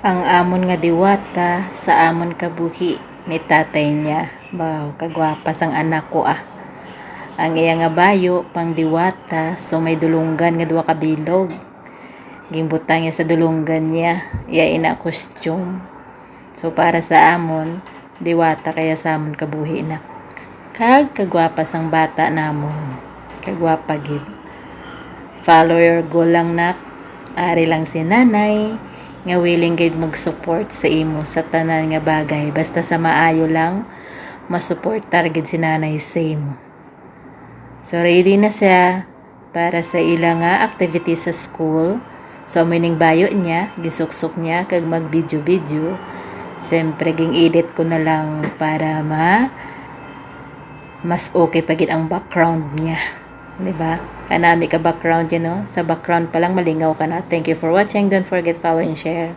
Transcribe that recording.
Ang amon nga diwata sa amon kabuhi ni tatay niya. Wow, kagwapas ang anak ko ah. Ang iya nga bayo, pang diwata, so may dulunggan nga duwa kabilog. Gimbutang niya sa dulunggan niya, iya ina costume. So para sa amon, diwata kaya sa amon kabuhi na. Kag kagwapas ang bata namon. Kagwapa gid. Follow your goal lang nak. Ari lang si nanay nga willing gid mag-support sa imo sa tanan nga bagay basta sa maayo lang ma-support target si nanay sa imo. So ready na siya para sa ilang nga activity sa school. So mining bayo niya, gisuksok niya kag mag video-video. Siyempre ging edit ko na lang para ma mas okay pa gid ang background niya. 'Di ba? Kanami ka background yun, no? Sa background pa lang malingaw ka na. Thank you for watching. Don't forget follow and share.